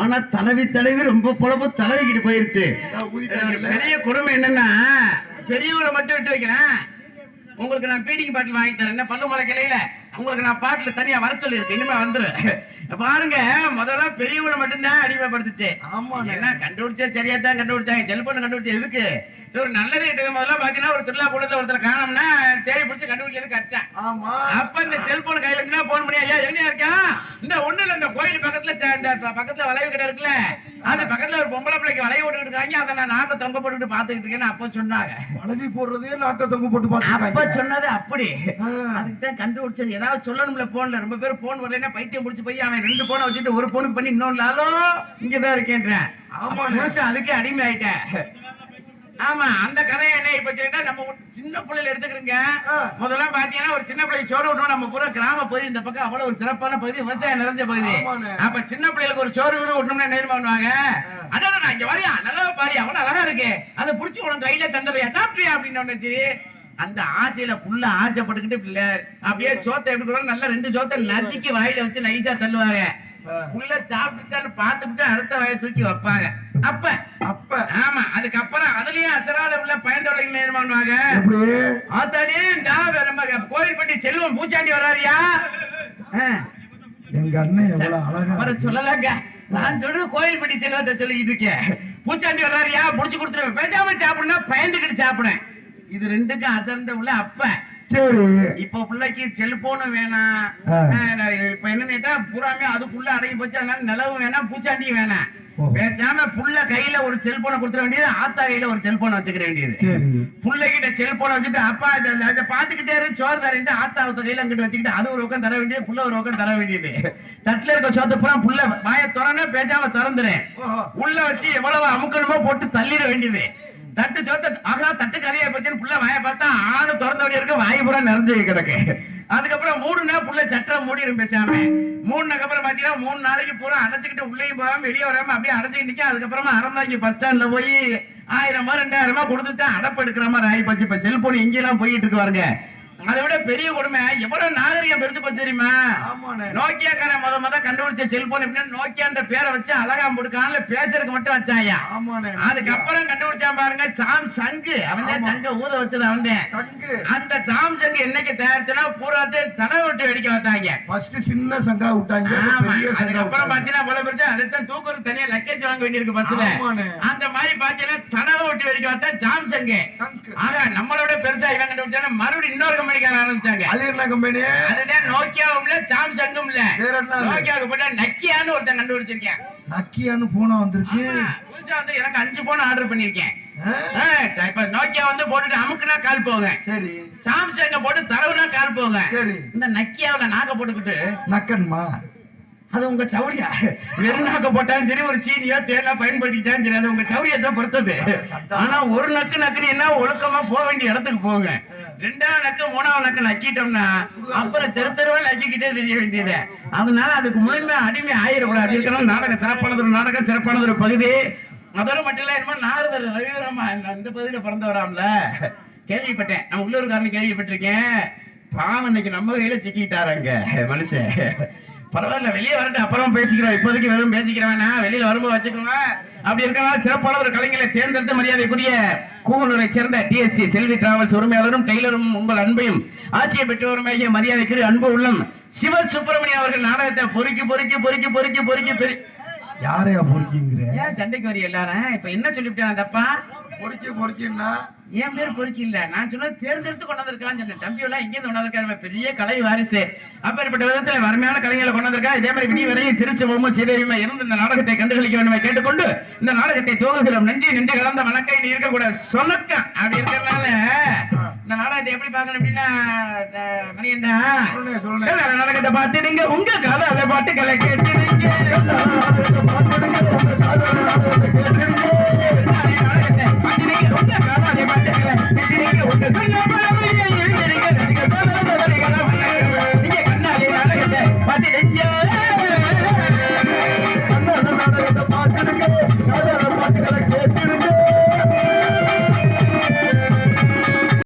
ஆனா தலைவி தலைவி ரொம்ப பொழப்பு தலைவிக்கிட்டு போயிருச்சு. பெரிய கொடுமை என்னன்னா பெரியவங்களை மட்டும் விட்டு வைக்கிறேன். உங்களுக்கு நான் பீடிங் பாட்டில் வாங்கி தரேன். என்ன பல்லு மலை கிளையில உங்களுக்கு நான் பாட்டில் தனியா வர சொல்லி இருக்கு இனிமே வந்துரும் பாருங்க முதல்ல பெரியவங்களை மட்டும்தான் அடிமைப்படுத்துச்சு. ஆமாண்ணே. என்ன கண்டுபிடிச்சா சரியா தான் கண்டுபிடிச்சாங்க. செல்போன் கண்டுபிடிச்சா எதுக்கு? சரி ஒரு நல்லது கிட்டது முதல்ல பாத்தீங்கன்னா ஒரு திருவிழா கூடத்துல ஒருத்தர் காணோம்னா தேடி பிடிச்சி கண்டுபிடிக்கிறது கஷ்டம் ஆமா. அப்ப இந்த செல்போன் கையில இருந்தா போன் பண்ணி ஐயா எங்க இருக்கா இந்த ஒண்ணுல இந்த கோயில் பக்கத்துல வளைவு கடை இருக்குல்ல அந்த பக்கத்துல ஒரு பொம்பளை பிள்ளைக்கு வளைவு விட்டுட்டு இருக்காங்க அதை நான் நாக்க தொங்க போட்டுட்டு பாத்துக்கிட்டு இருக்கேன்னு அப்ப சொன்னாங்க. வளவி போடுறதே நாக்க தொங்க போட்டு அப்ப பாத்துருக்காங்க சொன்னது அப்படி. அதுக்கு தான் கண்டுபிடிச்சது. ஏதாவது சொல்லணும்ல போன்ல ரொம்ப பேர் போன் வரலைன்னா பைத்தியம் முடிச்சு போய் அவன் ரெண்டு போனை வச்சுட்டு ஒரு போனுக்கு பண்ணி இன்னொன்னு ஹலோ இங்கதான் இருக்கேன்றேன். ஆமா. மனுஷன் அதுக்கே அடிமை ஆயிட்டேன் ஆமா அந்த கதையை என்ன இப்ப சொல்லிட்டா நம்ம சின்ன பிள்ளைல எடுத்துக்கிறீங்க. முதல்ல பாத்தீங்கன்னா ஒரு சின்ன பிள்ளைக்கு சோறு விட்டோம் நம்ம பூரா கிராம பகுதி இந்த பக்கம் அவ்வளவு ஒரு சிறப்பான பகுதி விவசாயம் நிறைஞ்ச பகுதி. அப்ப சின்ன பிள்ளைகளுக்கு ஒரு சோறு ஊரு விட்டோம்னா நேர்மை பண்ணுவாங்க? அதான் நான் இங்க வரியா? நல்லா பாரு அவன அழகா இருக்கு. அதை புடிச்சு உனக்கு கையில தந்துடுறியா? சாப்பிட்டியா? அப்படின்னு ஒண்ணுச்சு அந்த ஆசையில புல்ல ஆசைப்பட்டுக்கிட்டு பிள்ளை. அப்படியே சோத்தை எப்படி கொடுக்கணும், நல்லா ரெண்டு சோத்தை நசுக்கி வாயில வச்சு நைஸா தள்ளுவாங்க. புள்ள சாப்பிட்டுச்சான்னு பார்த்துக்கிட்டு அடுத்த வாயை தூக்கி வைப்பாங்க. அப்ப அப்ப. ஆமா அதுக்கப்புறம் அதுலயும் அசராத உள்ள பயன்தொடர்கள் நேரம் பண்ணுவாங்க எப்படி? ஆத்தாடி நம்ம கோயில்பட்டி செல்வம் பூச்சாண்டி வராரியா? எங்க அண்ணன் எவ்வளவு அழகா. சொல்லலாங்க. நான் சொல்றது கோயில்பட்டி செல்வத்தை சொல்லிக்கிட்டு இருக்கேன். பூச்சாண்டி வர்றாரியா புடிச்சு கொடுத்துருவேன். பேசாம சாப்பிடுனா பயந்துக்கிட்டு சாப்பிடுறேன் இது ரெண்டுக்கும் அசர்ந்த உள்ள அப்ப. சரி. இப்போ பிள்ளைக்கு செல்போனும் வேணாம். இப்ப என்ன கேட்டா பூராமே அதுக்குள்ள அடங்கி போச்சு. அதனால நிலவும் வேணாம் பூச்சாண்டியும் வேணாம். பேசாம புள்ள கையில ஒரு செல்போனை கொடுத்துட வேண்டியது ஆத்தா கையில ஒரு செல்போனை வச்சுக்கிற வேண்டியது. சரி புள்ளைகிட்ட செல்போனை வச்சுட்டு அப்பா இத பாத்துக்கிட்டே இரு சோறு தரேன்ட்டு ஆத்தா ஒருத்த கையில அங்கிட்டு வச்சுக்கிட்டு அது ஒரு பக்கம் தர வேண்டியது புள்ள ஒரு பக்கம் தர வேண்டியது. தட்டுல இருக்க சோத்து பூரா புள்ள வாய திறனே பேசாம திறந்துறேன். உள்ள வச்சு எவ்வளவு அமுக்கணுமோ போட்டு தள்ளிட வேண்டியது. தட்டு சோத்த ஆகா தட்டு கதையா போச்சுன்னு புள்ள வாய பார்த்தா ஆணு திறந்தபடி இருக்கு வாய் பூரா நிறைஞ்சு கிடக்கு. அதுக்கப்புறம் மூணுனா புள்ள சட்டம் மூடிடும் பேசாம. மூணுக்கு அப்புறம் பாத்தீங்கன்னா மூணு நாளைக்கு பூரா அடைச்சுக்கிட்டு உள்ளேயும் போகாம வெளியே வராம அப்படியே அடைச்சுக்கிட்டு நிக்க. அதுக்கப்புறமா அறந்தாங்க பஸ் ஸ்டாண்ட்ல போய் ஆயிரம் ரூபாய் ரெண்டாயிரம் ரூபாய் கொடுத்துட்டு அடப்பு எடுக்கிற மாதிரி ஆகி போச்சு. இப்ப செல்போன் எங்கெல்லாம் போயிட்டு இருக்கு பாருங்க. அதை விட பெரிய கொடுமை. எவ்வளவு நாகரிகம் பெருத்து போச்சு தெரியுமா நோக்கியாக்காரன் முத முத கண்டுபிடிச்ச செல்போன் எப்படின்னா நோக்கியான்ற பேரை வச்சு அழகா முடுக்கான்ல பேசுறதுக்கு மட்டும் வச்சாயா? அதுக்கப்புறம் கண்டுபிடிச்சான் பாருங்க சாம் சங்கு. அவன். சங்க ஊத வச்சது அவன் அந்த சாம் சங்கு என்னைக்கு தயாரிச்சனா பூராத்தையும் தலை விட்டு வெடிக்க வந்தாங்க ஃபர்ஸ்ட் சின்ன சங்கா விட்டாங்க அதுக்கப்புறம். பாத்தீங்கன்னா இவ்வளவு பெருசா அதைத்தான் தூக்குறது தனியா லக்கேஜ் வாங்க வேண்டியிருக்கு பஸ்ல. அந்த மாதிரி பாத்தீங்கன்னா தனவை விட்டு வெடிக்க வந்தா சாம் சங்கு. ஆக நம்மளோட பெருசா இவன் கண்டுபிடிச்சானா மறுபடியும் இன்னொரு கம்பெனிக்கார ஆரம்பிச்சாங்க? அது என்ன கம்பெனி அதுதான் நோக்கியாவும் இல்ல சாம்சங்கும் இல்ல? நோக்கியாவுக்கு போட்டா நக்கியான்னு ஒருத்தன் கண்டுபிடிச்சிருக்கேன். நக்கியான்னு போனா வந்திருக்கு. புதுசா வந்து எனக்கு அஞ்சு போன் ஆர்டர் பண்ணிருக்கேன் இப்ப நோக்கியா வந்து போட்டுட்டு அமுக்குனா கால் போகும் சரி. சாம்சங்க போட்டு தரவுனா கால் போகும் சரி. இந்த நக்கியாவுல நாக்க போட்டுக்கிட்டு நக்கன்மா? அது உங்க சௌரியா? வெறும் நாக்க போட்டாலும் சரி ஒரு சீனியோ தேனா பயன்படுத்திக்கிட்டாலும் சரி அது உங்க சௌரியத்தை பொறுத்தது. ஆனா ஒரு நக்கு நக்குன்னு என்ன ஒழுக்கமா போக வேண்டிய இடத்துக்கு போங்க ரெண்டாவது லக்கம் மூணாவது லக்கம் நக்கிட்டோம்னா அப்புறம் தெரு தெருவா நக்கிக்கிட்டே தெரிய வேண்டியது. அதனால அதுக்கு முழுமையா அடிமை ஆயிடக்கூடாது. இருக்கணும் நாடகம் சிறப்பானது ஒரு நாடகம் சிறப்பானது ஒரு பகுதி. அதோட மட்டும் இல்ல என்னமோ நாரதர் ரவிவரமா இந்த இந்த பகுதியில பிறந்தவராம்ல. கேள்விப்பட்டேன். நம்ம உள்ளூர்காரன் கேள்விப்பட்டிருக்கேன். பாவம் இன்னைக்கு நம்ம கையில சிக்கிட்டாருங்க மனுஷன். பரவாயில்ல வெளியே வரட்டும் அப்புறம் பேசிக்கிறோம். இப்போதைக்கு வெறும் பேசிக்கிறேன் வேணாம் வெளியில வரும்போது வச்சுக்கிறோம் அப்படி இருக்கனால சிறப்பான ஒரு கலைஞரை தேர்ந்தெடுத்த மரியாதைக்குரிய கூவலூரை சேர்ந்த டிஎஸ்டி செல்வி டிராவல்ஸ் உரிமையாளரும் டெய்லரும் உங்கள் அன்பையும் ஆசிய பெற்றோருமாகிய மரியாதைக்குரிய அன்பு உள்ளம் சிவ சுப்பிரமணியம் அவர்கள் நாடகத்தை பொறுக்கி பொறுக்கி பொறுக்கி பொறுக்கி பொறுக்கி பெரு யாரையா பொறுக்கிங்கிற? சண்டைக்கு வரி எல்லாரும்? இப்ப என்ன சொல்லிவிட்டேன் தப்பா? பொறுக்கி பொறுக்கின்னா? என் பேர் பொறுக்கி இல்ல. நான் சொன்னது தேர்ந்தெடுத்து கொண்டு வந்திருக்கான்னு சொன்னேன். தம்பி எல்லாம் இங்கே கொண்டு வந்திருக்காரு பெரிய கலை வாரிசு. அப்பேற்பட்ட விதத்துல வறுமையான கலைஞர்களை கொண்டு வந்திருக்கா இதே மாதிரி விடிய வரையும் சிரிச்சு முகமும் சீதேவியுமா இருந்து இந்த நாடகத்தை கண்டுகளிக்க வேண்டுமே கேட்டுக்கொண்டு இந்த நாடகத்தை துவங்குகிறோம். நன்றி நன்றி கலந்த வணக்கம். நீ இருக்கக்கூடாது சொன்னக்கம் அப்படி இருக்கிறதுனால இந்த நாடகத்தை எப்படி பார்க்கணும் அப்படின்னா மணியண்டா நாடகத்தை பார்த்து நீங்க உங்க கதை பாட்டுகளை கேட்டு நீங்க. கேட்டு